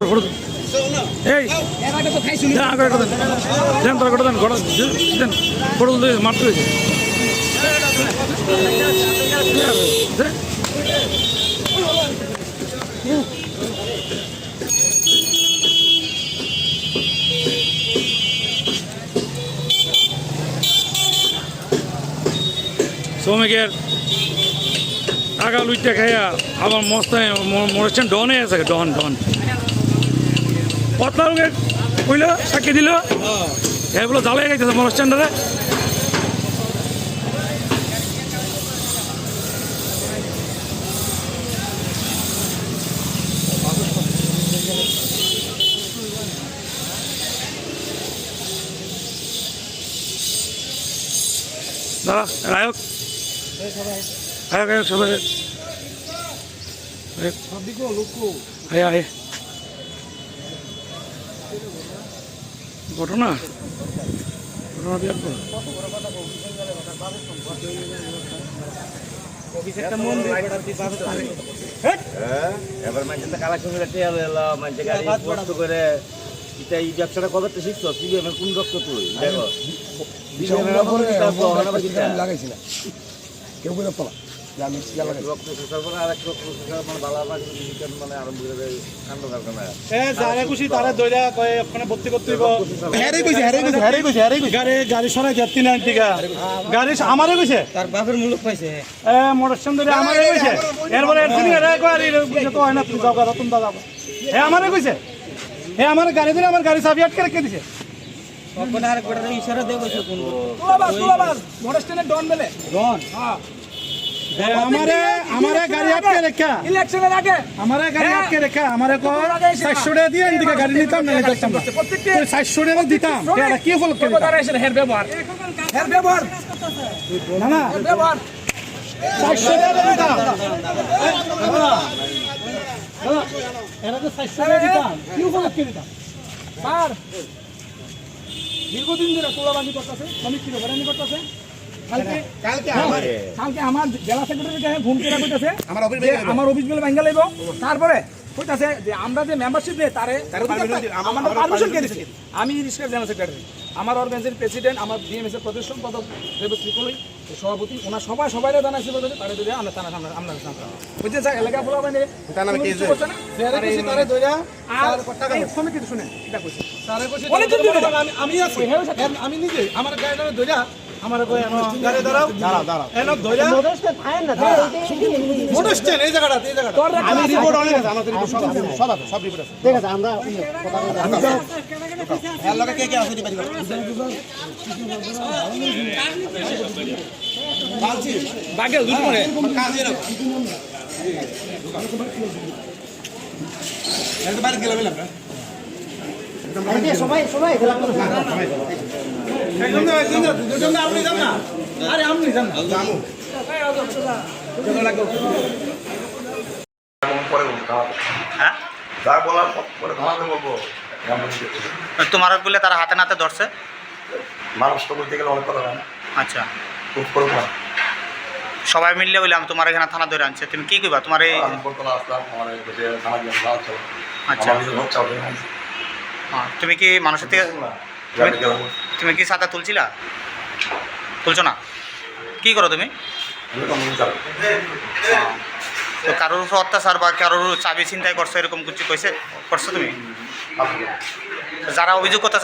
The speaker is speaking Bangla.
এই করে শ্রমিকের টাকা লুইটা খাইয়া আবার মস্ত মরেছেন ডনে আছে ডন ডন। কত লোকে কইল, সাক্ষী দিল। এগুলো জ্বালাই গেছে মনে স্ট্যান্ডারে দাদা রায়ক। আয় আয় সবাই। আয় আয়। ঘটনা? ঘটনা বিরাট বড়। হ্যাঁ, এবার মানুষের কালেকশন করে টেয়ার এলো মানুষের গাড়ি কষ্ট করে। এটা এই ব্যবসাটা কবে তো শিখছো সিবিএমের কোন রক্ত তুই? দেখো। কেউ করে পলা। যে আমি সিগা লাগাইছি রক্ত শোষার পরে আর এক রক্ত শোষার মানে বালা বালা বিজ্ঞান মানে আরম্ভ করে কাণ্ড কারখানা এ যারে খুশি তারে দইরা কয় ওখানে ভর্তি করতে দিব হ্যারে কইছে হ্যারে কইছে হ্যারে কইছে হ্যারে কইছে। গাড়ি গাড়ি সরাই যাত্রী না টিকা গাড়ি আমারে কইছে? তার বাপের মূলক পাইছে। এ মোটর সুন্দরী আমারে কইছে? এরপরে এর তুমি রে কয় আর কইছে তো হয় না তুমি যাও গা তুমি দাও হে আমারে কইছে? হে আমার গাড়ি ধরে আমার গাড়ি চাবি আটকে রেখে দিছে। ইশারা দিয়ে কইছে কোন তুলাবাস তুলাবাস মোটর স্ট্যান্ডে ডন বেলে। ডন? হ্যাঁ। আমারে আমারে গাড়ি আটকে রেখা। ইলেকশনের আগে। আমারে গাড়ি আটকে রেখা। আমারে কো 400 টাকা দিয়ে এদিকে গাড়ি নিতাম না। নিতাম না 400 টাকা দিতাম। এটা কি উপলক্ষে দিতাম? হের ব্যবহার। হের ব্যবহার। না না। ব্যবহার। 400 টাকা দিতাম। এরা তো 400 টাকা দিতাম কি উপলক্ষে দিতাম? স্যার দীর্ঘদিন ধরে তোলাবাজি করতেছে শ্রমিক কিলো করতেছে? কালকে কালকে হ্যাঁ, কালকে আমার জেলা সেক্রেটারি কাছে ফোন করে কইতাছে আমার অফিস যে ভেঙে যাবে। আমার অফিস বিল ভাঙ্গা লইব। তারপরে কইতাছে যে আমরা যে মেম্বারশিপ নেই তারে permission দিন, আমার- আমার আমার পারমিশন কে দিছে আমি রিস্কার জেনারেল সেক্রেটারি আমার অর্গানাইজের প্রেসিডেন্ট আমার ডিএমএস এর প্রতিষ্ঠান পদক দেবশ্রী কলই সভাপতি ওনার সবাই তারে ধরে আমরা থানা সামনে আমরা সামনে বুঝছেন স্যার? এলাকা বলা মানে তার নামে case দেয়? কিছু তারে ধরে আর এই শ্রমিক কিছু শুনে এটা কইছে। স্যারে কইছে অনেক দিন ধরে আমি আমি আছি। আমি নিজে আমার গাড়ি ধরে আমার কই গাড়ি দাঁড়াও দাঁড়াও। দাঁড়াও এনক ধরে মোটর স্ট্যান্ড এই জায়গাটা এই জায়গাটা। আমি রিপোর্ট অনেক আছে আমার রিপোর্ট সব আছে সব আছে সব রিপোর্ট আছে। ঠিক আছে আমরা আমি তো এর লগে কে কে আছে দিবা দিবা বাগে দুটো করে কাজ এর একদম গেলাম না। একদম না একদম না দুজন না আপনি যান না আরে আপনি যান না হ্যাঁ তোমার বলে তারা হাতে নাতে ধরছে? মানুষ তো বলতে গেলে অনেক কথা আচ্ছা। খুব করব সবাই মিললে বলে আমি তোমার এখানে থানা ধরে আনছে। তুমি কি কইবা? তোমার এই আচ্ছা। হ্যাঁ, তুমি কি মানুষের থেকে তুমি কি সাঁতার তুলছিলা? তুলছো না? কি করো তুমি? তো কারোর উপর অত্যাচার বা কারোর চাবি চিন্তায় করছ এরকম কিছু কইছে করছ তুমি? যারা অভিযোগ করতেছে